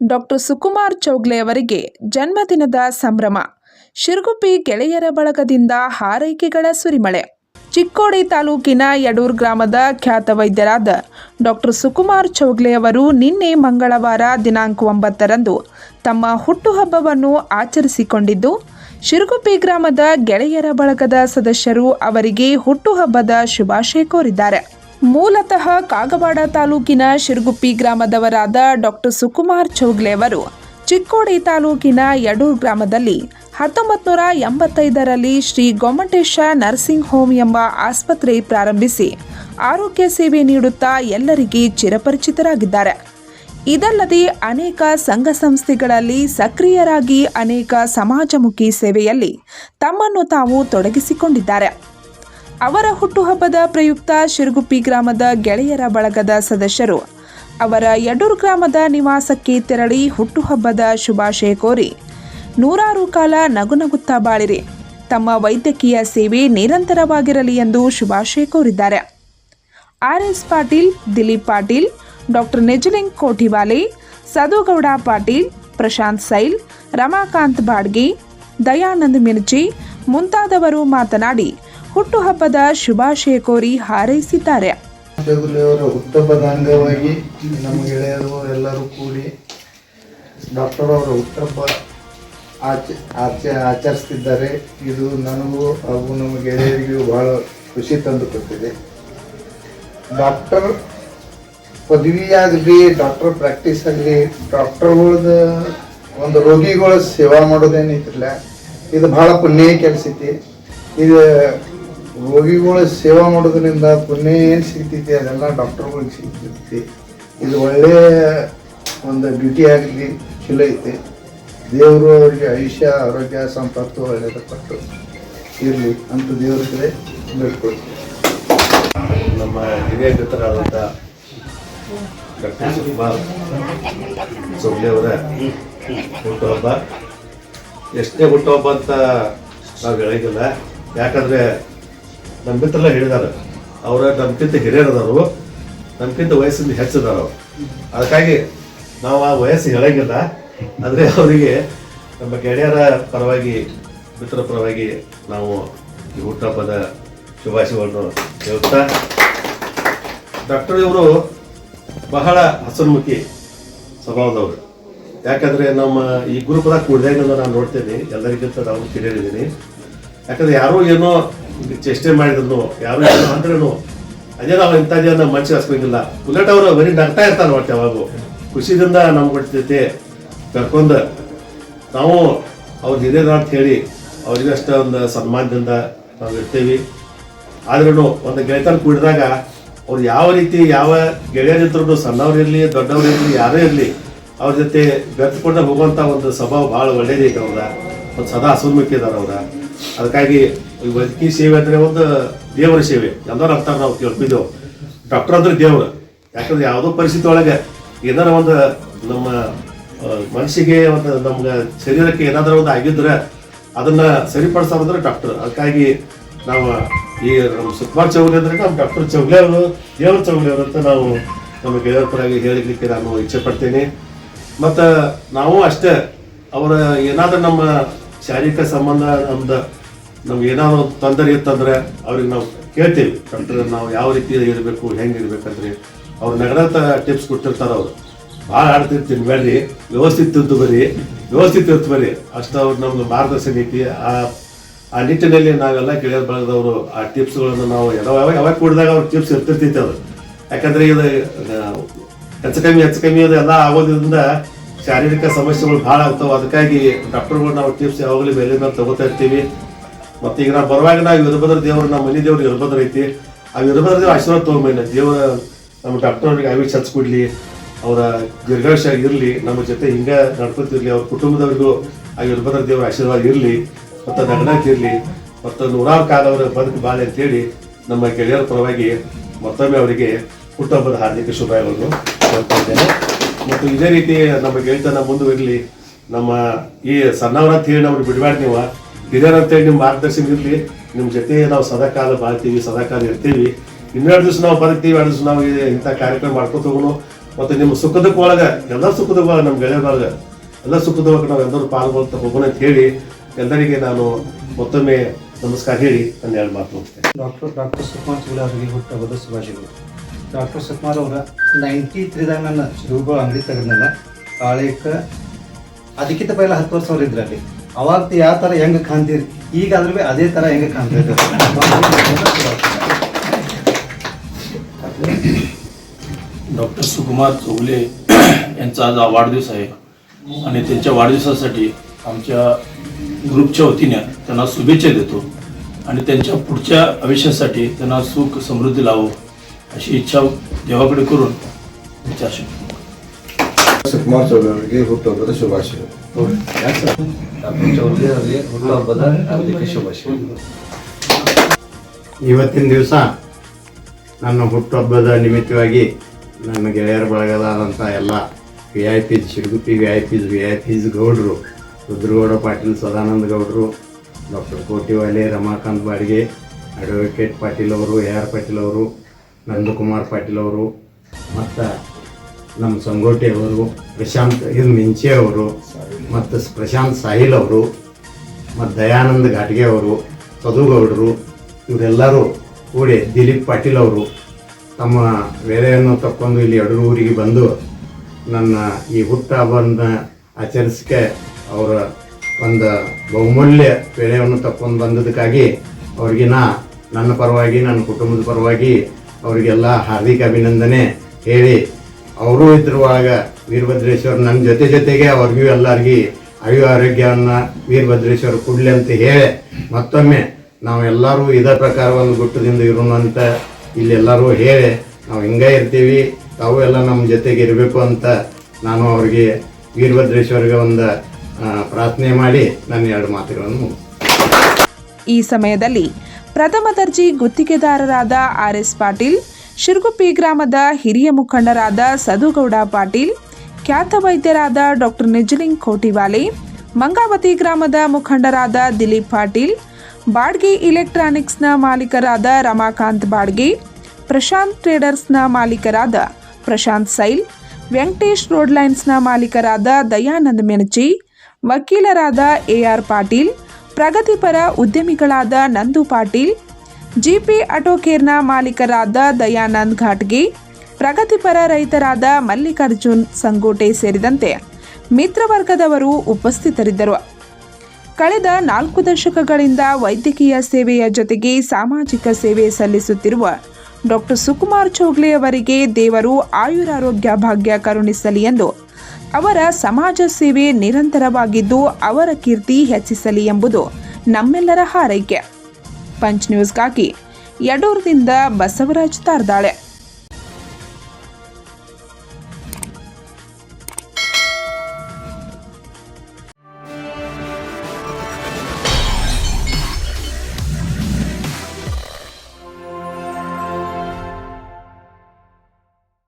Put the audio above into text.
Doctor Sukumar Chougle ಅವರಿಗೆ ಜನ್ಮದಿನದ ಸಂಭ್ರಮ. ಶಿರ್ಗುಪ್ಪಿ ಗೆಳೆಯರ ಬಳಗದಿಂದ ಹಾರೈಕೆಗಳ ಸುರಿಮಳೆ. ಚಿಕ್ಕೋಡಿ ತಾಲೂಕಿನ ಯಡೂರ್ ಗ್ರಾಮದ ಖ್ಯಾತ ವೈದ್ಯರಾದ ಡಾಕ್ಟರ್ ಸುಕುಮಾರ್ ಚೌಗ್ಲೆ ಅವರು ನಿನ್ನೆ ಮಂಗಳವಾರ ದಿನಾಂಕ ಒಂಬತ್ತರಂದು ತಮ್ಮ ಹುಟ್ಟುಹಬ್ಬವನ್ನು ಆಚರಿಸಿಕೊಂಡಿದ್ದು, ಶಿರಗುಪ್ಪಿ ಗ್ರಾಮದ ಗೆಳೆಯರ ಬಳಗದ ಸದಸ್ಯರು ಅವರಿಗೆ ಹುಟ್ಟುಹಬ್ಬದ ಶುಭಾಶಯ ಕೋರಿದ್ದಾರೆ. ಮೂಲತಃ ಕಾಗವಾಡ ತಾಲೂಕಿನ ಶಿರಗುಪ್ಪಿ ಗ್ರಾಮದವರಾದ ಡಾಕ್ಟರ್ ಸುಕುಮಾರ್ ಚೌಗ್ಲೆ ಅವರು ಚಿಕ್ಕೋಡಿ ತಾಲೂಕಿನ ಯಡೂರ್ ಗ್ರಾಮದಲ್ಲಿ ಹತ್ತೊಂಬತ್ತು ನೂರ ಎಂಬತ್ತೈದರಲ್ಲಿ ಶ್ರೀ ಗೊಮ್ಮಟೇಶ ನರ್ಸಿಂಗ್ ಹೋಮ್ ಎಂಬ ಆಸ್ಪತ್ರೆ ಪ್ರಾರಂಭಿಸಿ ಆರೋಗ್ಯ ಸೇವೆ ನೀಡುತ್ತಾ ಎಲ್ಲರಿಗೆ ಚಿರಪರಿಚಿತರಾಗಿದ್ದಾರೆ. ಇದಲ್ಲದೆ ಅನೇಕ ಸಂಘ ಸಂಸ್ಥೆಗಳಲ್ಲಿ ಸಕ್ರಿಯರಾಗಿ ಅನೇಕ ಸಮಾಜಮುಖಿ ಸೇವೆಯಲ್ಲಿ ತಮ್ಮನ್ನು ತಾವು ತೊಡಗಿಸಿಕೊಂಡಿದ್ದಾರೆ. ಅವರ ಹುಟ್ಟುಹಬ್ಬದ ಪ್ರಯುಕ್ತ ಶಿರಗುಪ್ಪಿ ಗ್ರಾಮದ ಗೆಳೆಯರ ಬಳಗದ ಸದಸ್ಯರು. ಅವರ ಯಡೂರು ಗ್ರಾಮದ ನಿವಾಸಕ್ಕೆ ತೆರಳಿ ಹುಟ್ಟುಹಬ್ಬದ ಶುಭಾಶಯ ಕೋರಿ ನೂರಾರು ಕಾಲ ನಗುನಗುತ್ತಾ ಬಾಳಿರಿ. ತಮ್ಮ ವೈದ್ಯಕೀಯ ಸೇವೆ ನಿರಂತರವಾಗಿರಲಿ ಎಂದು ಶುಭಾಶಯ ಕೋರಿದ್ದಾರೆ. R S Patil, Dilip Patil, doctor Nijaling Kothiwale, Sadugouda Patil, Prashant Sail, Ramakant Badgi, Dayanand Mirji ಮುಂತಾದವರು ಮಾತನಾಡಿ ಹುಟ್ಟುಹಬ್ಬದ ಶುಭಾಶಯ ಕೋರಿ ಹಾರೈಸಿದ್ದಾರೆ. ಅವರ ಹುಟ್ಟುಹಬ್ಬದ ಅಂಗವಾಗಿ ನಮ್ಮ ಗೆಳೆಯರು ಎಲ್ಲರೂ ಕೂಡಿ ಡಾಕ್ಟರ್ ಅವರ ಹುಟ್ಟುಹಬ್ಬ ಆಚ ಆಚ, ಆಚರಿಸ್ತಿದ್ದಾರೆ. ಇದು ನನಗೂ ಹಾಗೂ ನಮ್ಮ ಗೆಳೆಯರಿಗೂ ಬಹಳ ಖುಷಿ ತಂದು ಕೊಟ್ಟಿದೆ ಡಾಕ್ಟರ್ ಆಗಲಿ ಡಾಕ್ಟರ್ ಪ್ರಾಕ್ಟೀಸ್ ಆಗಲಿ ಡಾಕ್ಟರ್ಗಳದ ಒಂದು ರೋಗಿಗಳ ಸೇವಾ ಮಾಡೋದೇನೈತಿಲ್ಲ ಇದು ಬಹಳ ಪುಣ್ಯ ಕೆಲಸ ಐತಿ. ಇದು ರೋಗಿಗಳ ಸೇವಾ ಮಾಡೋದ್ರಿಂದ ಪುಣ್ಯ ಏನು ಸಿಗ್ತೈತಿ? ಅದೆಲ್ಲ ಡಾಕ್ಟರ್ಗಳಿಗೆ ಸಿಗ್ತೈತಿ. ಇದು ಒಳ್ಳೆಯ ಒಂದು ಡ್ಯೂಟಿ ಆಗಲಿ ಚಲೋ ಐತಿ. ದೇವರು ಅವರಿಗೆ ಆಯುಷ್ಯ, ಆರೋಗ್ಯ, ಸಂಪತ್ತು ಒಳ್ಳೆಯದು ಕೊಟ್ಟು ಇರಲಿ ಅಂತ ದೇವ್ರ ಕಡೆ ಬೇಡ್ಕೊಳ್ತೀವಿ. ನಮ್ಮ ಹಿರಿಯ ಮಿತ್ರರಾದಂಥ ಡಾಕ್ಟರ್ ಸುಕುಮಾರ್ ಅವರ, ಹುಟ್ಟುಹಬ್ಬ. ಎಷ್ಟೇ ಹುಟ್ಟುಹಬ್ಬ ಅಂತ ನಾವು ಹೇಳಂಗಿಲ್ಲ. ಯಾಕಂದ್ರೆ ನಮ್ಮ ಮಿತ್ರಲ್ಲ ಹೇಳಿದ್ದಾರೆ. ಅವರ ನಮ್ಗಿಂತ ಹಿರಿಯರದಾರು ನಮ್ಗಿಂತ ವಯಸ್ಸಿಂದ ಹೆಚ್ಚಿದಾರ ಅವರು. ಅದಕ್ಕಾಗಿ ನಾವು ಆ ವಯಸ್ಸು ಹೇಳಂಗಿಲ್ಲ. ಆದರೆ ಅವರಿಗೆ ನಮ್ಮ ಗೆಳೆಯರ ಪರವಾಗಿ ಮಿತ್ರರ ಪರವಾಗಿ ನಾವು ಈ ಹುಟ್ಟಹಬ್ಬದ ಶುಭಾಶಯವನ್ನು ಹೇಳುತ್ತಾ, ಡಾಕ್ಟರ್ ಇವರು ಬಹಳ ಹಸನ್ಮುಖಿ ಸ್ವಭಾವದವರು. ಯಾಕಂದರೆ ನಮ್ಮ ಈ ಗ್ರೂಪ್ದಾಗ ಕೂಡಿದಾಗ ನಾನು ನೋಡ್ತೇನೆ, ಎಲ್ಲರಿಗಿಂತ ನಾವು ಕಿರಿಯರಿದ್ದೀನಿ ಯಾಕಂದ್ರೆ ಯಾರೋ ಏನೋ ಚೇಷ್ಟೆ ಮಾಡಿದ್ರು ಯಾರು ಅಂದ್ರೂ ಅದೇ ನಾವು ಜನ ಮನ್ಸಿ ಹಸ್ಬೇಕಿಲ್ಲ ಬುಲೆಟ್ ಅವರು ಬರೀ ನಗ್ತಾ ಇರ್ತಾರೆ ಒಟ್ಟು ಯಾವಾಗೂ ಖುಷಿದಿಂದ ನಮ್ಮ ಜೊತೆ ಕರ್ಕೊಂಡು ನಾವು ಅವ್ರ ಹಿರಿಯರ ಅಂತ ಹೇಳಿ ಅವ್ರಿಗಷ್ಟ ಒಂದು ಸನ್ಮಾನದಿಂದ ನಾವು ಇರ್ತೀವಿ. ಆದ್ರೂ ಒಂದು ಗೆಳೆತನ ಕೂಡಿದಾಗ ಅವ್ರು ಯಾವ ರೀತಿ ಯಾವ ಗೆಳೆಯರಿದ್ರು ಸಣ್ಣವ್ರು ಇರಲಿ, ದೊಡ್ಡವ್ರು ಇರಲಿ, ಯಾರೇ ಇರಲಿ, ಅವ್ರ ಜೊತೆ ಬೆರೆತುಕೊಂಡು ಹೋಗುವಂಥ ಒಂದು ಸ್ವಭಾವ ಭಾಳ ಒಳ್ಳೇದೈತೆ ಅವ್ರ ಒಂದು ಸದಾ ಹಸುಮುಖಿ ಇದಾರೆ ಅವ್ರ ಅದಕ್ಕಾಗಿ ಈ ವೈದ್ಯಕೀಯ ಸೇವೆ ಅಂದರೆ ಒಂದು ದೇವರ ಸೇವೆ. ಎಲ್ಲರೂ ಅಂತಾರೆ ನಾವು ಕೇಳ್ತಿದ್ದೆವು ಡಾಕ್ಟರ್ ಅಂದ್ರೆ ದೇವರು. ಯಾಕಂದ್ರೆ ಯಾವುದೋ ಪರಿಸ್ಥಿತಿ ಒಳಗೆ ಏನಾರ ಒಂದು ನಮ್ಮ ಮನಸ್ಸಿಗೆ ಒಂದು ನಮ್ಗೆ ಶರೀರಕ್ಕೆ ಏನಾದರೂ ಒಂದು ಆಗಿದ್ರೆ ಅದನ್ನ ಸರಿಪಡಿಸೋದಂದ್ರೆ ಡಾಕ್ಟರ್. ಅದಕ್ಕಾಗಿ ನಾವು ಈ ನಮ್ಮ ಸುಕುಮಾರ್ ಚೌಗಲಿ ಅಂದ್ರೆ ನಮ್ಮ ಡಾಕ್ಟರ್ ಚೌಗಲಿ ಅವರು, ದೇವರ ಚೌಗಲಿ ಅವರು ಅಂತ ನಾವು ನಮ್ಮ ಗೆಳೆಯರ ಹೇಳಲಿಕ್ಕೆ ನಾನು ಇಚ್ಛೆ ಪಡ್ತೇನೆ. ಮತ್ತು ನಾವು ಅಷ್ಟೇ ಅವರ ಏನಾದರೂ ನಮ್ಮ ಶಾರೀರಿಕ ಸಂಬಂಧ, ನಮ್ದು ನಮ್ಗೆ ಏನಾದ್ರು ತೊಂದರೆ ಇತ್ತಂದ್ರೆ ಅವ್ರಿಗೆ ನಾವು ಕೇಳ್ತೀವಿ. ಡಾಕ್ಟರ್, ನಾವು ಯಾವ ರೀತಿ ಇರಬೇಕು, ಹೆಂಗೆ ಇರ್ಬೇಕಂದ್ರೆ. ಅವ್ರು ನಗರ ಟಿಪ್ಸ್ ಕೊಟ್ಟಿರ್ತಾರೆ ಅವರು. ಭಾಳ ಆಡ್ತಿರ್ತೀನಿ ಬರ್ರಿ ವ್ಯವಸ್ಥಿತ ತಿಂತು ಬರ್ರಿ ವ್ಯವಸ್ಥಿತ ಇರ್ತು ಬರ್ರಿ ಅಷ್ಟು ಅವ್ರು ನಮ್ಗೆ ಮಾರ್ಗದರ್ಶನ ಐತಿ ಆ ಆ ನಿಟ್ಟಿನಲ್ಲಿ ನಾವೆಲ್ಲ ಗೆಳೆಯರ ಬಳಗದವರು ಆ ಟಿಪ್ಸ್ಗಳನ್ನು ನಾವು ಯಾವಾಗ ಯಾವಾಗ ಕೂಡಿದಾಗ ಅವ್ರ ಟಿಪ್ಸ್ ಇರ್ತಿರ್ತೈತೆ ಅದು. ಯಾಕಂದ್ರೆ ಇದು ಹೆಚ್ಚು ಕಮ್ಮಿ ಹೆಚ್ಚು ಕಮ್ಮಿ ಅದು ಎಲ್ಲ ಆಗೋದ್ರಿಂದ ಶಾರೀರಿಕ ಸಮಸ್ಯೆಗಳು ಭಾಳ ಆಗ್ತಾವೆ. ಅದಕ್ಕಾಗಿ ಡಾಕ್ಟರ್ಗಳು ನಾವು ಟಿಪ್ಸ್ ಯಾವಾಗಲೂ ಮೇಲೆ ಮೇಲೆ ತಗೋತಾ ಇರ್ತೀವಿ. ಮತ್ತೆ ಈಗ ನಾವು ಬರುವಾಗ ನಾವು ವೀರಭದ್ರ ದೇವರು ನಮ್ಮ ಮನೆ ದೇವ್ರು ವೀರಭದ್ರ ಐತಿ. ಆ ವೀರಭದ್ರ ದೇವ್ರ ಆಶೀರ್ವಾದ ತಗೊಂಬೈನ ದೇವ ನಮ್ಮ ಡಾಕ್ಟರ್ ಅವ್ರಿಗೆ ಆಯುಷ್ ಹಚ್ಕೊಡ್ಲಿ ಅವರ ದೀರ್ಘಾಯುಷ್ಯ ಇರಲಿ, ನಮ್ಮ ಜೊತೆ ಹಿಂಗ ನಡ್ಕೊತಿರ್ಲಿ ಅವ್ರ ಕುಟುಂಬದವ್ರಿಗೂ ಆ ವೀರಭದ್ರ ದೇವರ ಆಶೀರ್ವಾದ ಇರಲಿ, ಮತ್ತು ನಗನಾಕಿರ್ಲಿ ಮತ್ತು ನೂರಾರು ಕಾಲ ಅವರ ಬದುಕು ಬಾಳೆ ಅಂತೇಳಿ ನಮ್ಮ ಗೆಳೆಯರ ಪರವಾಗಿ ಮತ್ತೊಮ್ಮೆ ಅವರಿಗೆ ಹುಟ್ಟುಹಬ್ಬದ ಹಾರ್ದಿಕ ಶುಭಾಯಗಳನ್ನು ಹೇಳ್ತಾ ಇದ್ದೇನೆ. ಮತ್ತು ಇದೇ ರೀತಿ ನಮ್ಮ ಗೆಳೆತನ ಮುಂದುವರಿಲಿ ನಮ್ಮ ಈ ಸಣ್ಣವರ ಹೇಳಿ ನಾವು ಬಿಡಬೇಡ ನೀವು. ಹಿರಿಯರ ಅಂತ ಹೇಳಿ ನಿಮ್ಮ ಮಾರ್ಗದರ್ಶನ ಇರಲಿ ನಿಮ್ಮ ಜೊತೆ ನಾವು ಸದಾಕಾಲ ಬಾಳ್ತೀವಿ, ಸದಾಕಾಲ ಇರ್ತೀವಿ. ಇನ್ನೆರಡು ದಿವಸ ನಾವು ಬರ್ತೀವಿ ಎರಡು ದಿವಸ ನಾವು ಇಂಥ ಕಾರ್ಯಕ್ರಮ ಮಾಡ್ಕೊತ ಹೋಗೋಣ. ಮತ್ತು ನಿಮ್ಮ ಸುಖದಕ್ಕೆ ಒಳಗೆ, ಎಲ್ಲ ಸುಖದ ಒಳಗೆ, ನಮ್ಮ ಗೆಳೆಯ ಒಳಗ, ಎಲ್ಲ ಸುಖದ ಒಳಗೆ ನಾವು ಎಲ್ಲರೂ ಪಾಲ್ಗೊಳ್ತಾ ಹೋಗೋಣ ಅಂತ ಹೇಳಿ ಎಲ್ಲರಿಗೆ ನಾನು ಮತ್ತೊಮ್ಮೆ ನಮಸ್ಕಾರ ಹೇಳಿ, ನನ್ನ ಎರಡು ಮಾತು ಡಾಕ್ಟರ್ ಡಾಕ್ಟರ್ ಸುಕುಮಾರ್ ಚುಗಲ ಅವರಿಗೆ ಹುಟ್ಟಹಬ್ಬದ ಶುಭಾಶಯಗಳು. ಡಾಕ್ಟರ್ ಸುಕುಮಾರ್ ಅವರ ನೈಂಟಿ ತ್ರೀದಾಗ ನನ್ನ ಶಿವಗಳು ಅಂಗಡಿ ತೆಗೆದ್ನಲ್ಲ ಕಾಳಿಕ ಅದಕ್ಕಿಂತ ಪೈಲ ಹತ್ತು ವರ್ಷ ಅವ್ರು ಅವಾಗ ಯಾವ ಥರ ಹೆಂಗೆ ಕಾಣ್ತೀರಿ? ಈಗಾದ್ರೂ ಭೀ ಅದೇ ಥರ ಹೆಂಗೆ ಕಾಣ್ತಾ डॉक्टर सुकुमार चौगले यांचा आज वाढदिवस आहे. आणि त्यांच्या वाढदिवसासाठी आमच्या ग्रुपच्या वतीने त्यांना शुभेच्छा देतो. आणि त्यांच्या पुढच्या आयुष्यासाठी त्यांना सुख समृद्धी लावो अशी इच्छा ದೇವಾಗಡೆ ಕरून ವಿಚಾರ ಸುಕುಮಾರ್ ಚೌಗಲೆ ಹುಟ್ಟುಹಬ್ಬದ ಶುಭಾಶಯ ಇವತ್ತಿನ ದಿವಸ ನನ್ನ ಹುಟ್ಟುಹಬ್ಬದ ನಿಮಿತ್ತವಾಗಿ ನನ್ನ ಗೆಳೆಯರ ಬಳಗದಾದಂಥ ಎಲ್ಲ V I Ps Shiraguppi V I Ps V I Ps ಗೌಡರು, ರುದ್ರಗೌಡ ಪಾಟೀಲ್, ಸದಾನಂದ ಗೌಡರು, ಡಾಕ್ಟರ್ ಕೋಟಿವಾಲೆ, ರಮಾಕಾಂತ್ ಬಾಡಿಗೆ, ಅಡ್ವೊಕೇಟ್ ಪಾಟೀಲ್ ಅವರು, ಎ ಆರ್ ಪಾಟೀಲ್ ಅವರು, ನಂದಕುಮಾರ್ ಪಾಟೀಲ್ ಅವರು, ಮತ್ತು ನಮ್ಮ ಸಂಗೋಟಿ ಅವರು, ಪ್ರಶಾಂತ್, ಇದು ಮಿಂಚೆ ಅವರು, ಮತ್ತು ಪ್ರಶಾಂತ್ ಸಾಹಿಲ್ ಅವರು, ಮತ್ತು ದಯಾನಂದ ಘಾಟ್ಗೆ ಅವರು, ಸದುಗೌಡರು, ಇವರೆಲ್ಲರೂ ಕೂಡಿ ದಿಲೀಪ್ ಪಾಟೀಲ್ ಅವರು ತಮ್ಮ ವೇಳೆಯನ್ನು ತಕ್ಕೊಂಡು ಇಲ್ಲಿ ಎರಡು ಊರಿಗೆ ಬಂದು ನನ್ನ ಈ ಹುಟ್ಟ ಹಬ್ಬವನ್ನು ಆಚರಿಸಕ್ಕೆ ಅವರ ಒಂದು ಬಹುಮೂಲ್ಯ ವೇಳೆಯನ್ನು ತಕ್ಕೊಂಡು ಬಂದದಕ್ಕಾಗಿ ಅವ್ರಿಗೆ ನಾ, ನನ್ನ ಪರವಾಗಿ, ನನ್ನ ಕುಟುಂಬದ ಪರವಾಗಿ ಅವರಿಗೆಲ್ಲ ಹಾರ್ದಿಕ ಅಭಿನಂದನೆ ಹೇಳಿ ಅವರು ಇದ್ರುವಾಗ ವೀರಭದ್ರೇಶ್ವರ ನನ್ನ ಜೊತೆ ಜೊತೆಗೆ ಅವ್ರಿಗೂ ಎಲ್ಲರಿಗೂ ಆಯು ಆರೋಗ್ಯವನ್ನು ವೀರಭದ್ರೇಶ್ವರ ಕೊಡಲಿ ಅಂತ ಹೇಳಿ ಮತ್ತೊಮ್ಮೆ ನಾವು ಎಲ್ಲರೂ ಇದೇ ಪ್ರಕಾರ ಒಂದು ಗುಟ್ಟದಿಂದ ಇರೋಣ ಅಂತ ಇಲ್ಲಿ ಎಲ್ಲರೂ ಹೇಳಿ ನಾವು ಹಿಂಗೆ ಇರ್ತೀವಿ, ತಾವು ಎಲ್ಲ ನಮ್ಮ ಜೊತೆಗೆ ಇರಬೇಕು ಅಂತ ನಾನು ಅವ್ರಿಗೆ ವೀರಭದ್ರೇಶ್ವರಿಗೆ ಒಂದು ಪ್ರಾರ್ಥನೆ ಮಾಡಿ ನನ್ನ ಎರಡು ಮಾತುಗಳನ್ನು ಈ ಸಮಯದಲ್ಲಿ ಪ್ರಥಮ ದರ್ಜಿ ಗುತ್ತಿಗೆದಾರರಾದ ಆರ್ ಎಸ್ ಪಾಟೀಲ್ ಶಿರ್ಗುಪ್ಪಿ ಗ್ರಾಮದ ಹಿರಿಯ ಮುಖಂಡರಾದ ಸದುಗೌಡ ಪಾಟೀಲ್, ಖ್ಯಾತ ವೈದ್ಯರಾದ ಡಾಕ್ಟರ್ ನಿಜಲಿಂಗ್ ಕೋಟಿವಾಲೆ, ಮಂಗಾವತಿ ಗ್ರಾಮದ ಮುಖಂಡರಾದ ದಿಲೀಪ್ ಪಾಟೀಲ್, ಬಾಡ್ಗೆ ಇಲೆಕ್ಟ್ರಾನಿಕ್ಸ್ನ ಮಾಲೀಕರಾದ ರಮಾಕಾಂತ್ ಬಾಡ್ಗೆ, ಪ್ರಶಾಂತ್ ಟ್ರೇಡರ್ಸ್ನ ಮಾಲೀಕರಾದ ಪ್ರಶಾಂತ್ ಸೈಲ್, ವೆಂಕಟೇಶ್ ರೋಡ್ ಲೈನ್ಸ್ನ ಮಾಲೀಕರಾದ ದಯಾನಂದ್ ಮೆಣಚಿ ವಕೀಲರಾದ ಎಆರ್ ಪಾಟೀಲ್, ಪ್ರಗತಿಪರ ಉದ್ಯಮಿಗಳಾದ ನಂದು ಪಾಟೀಲ್ ಜಿಪಿ ಆಟೋಕೇರ್ನ ಮಾಲೀಕರಾದ ದಯಾನಂದ್ ಘಾಟ್ಗಿ ಪ್ರಗತಿಪರ ರೈತರಾದ ಮಲ್ಲಿಕಾರ್ಜುನ್ ಸಂಗೋಟೆ ಸೇರಿದಂತೆ ಮಿತ್ರವರ್ಗದವರು ಉಪಸ್ಥಿತರಿದ್ದರು. ಕಳೆದ ನಾಲ್ಕು ದಶಕಗಳಿಂದ ವೈದ್ಯಕೀಯ ಸೇವೆಯ ಜೊತೆಗೆ ಸಾಮಾಜಿಕ ಸೇವೆ ಸಲ್ಲಿಸುತ್ತಿರುವ ಡಾಕ್ಟರ್ ಸುಕುಮಾರ್ ಚೌಗ್ಲೆ ಅವರಿಗೆ ದೇವರು ಆಯುರಾರೋಗ್ಯ ಭಾಗ್ಯ ಕರುಣಿಸಲಿ ಎಂದು ಅವರ ಸಮಾಜ ಸೇವೆ ನಿರಂತರವಾಗಿದ್ದು ಅವರ ಕೀರ್ತಿ ಹೆಚ್ಚಿಸಲಿ ಎಂಬುದು ನಮ್ಮೆಲ್ಲರ ಹಾರೈಕೆ. ಪಂಚ್ ನ್ಯೂಸ್ಗಾಗಿ ಯಡೂರದಿಂದ ಬಸವರಾಜ್ ತಾರ್ದಾಳೆ.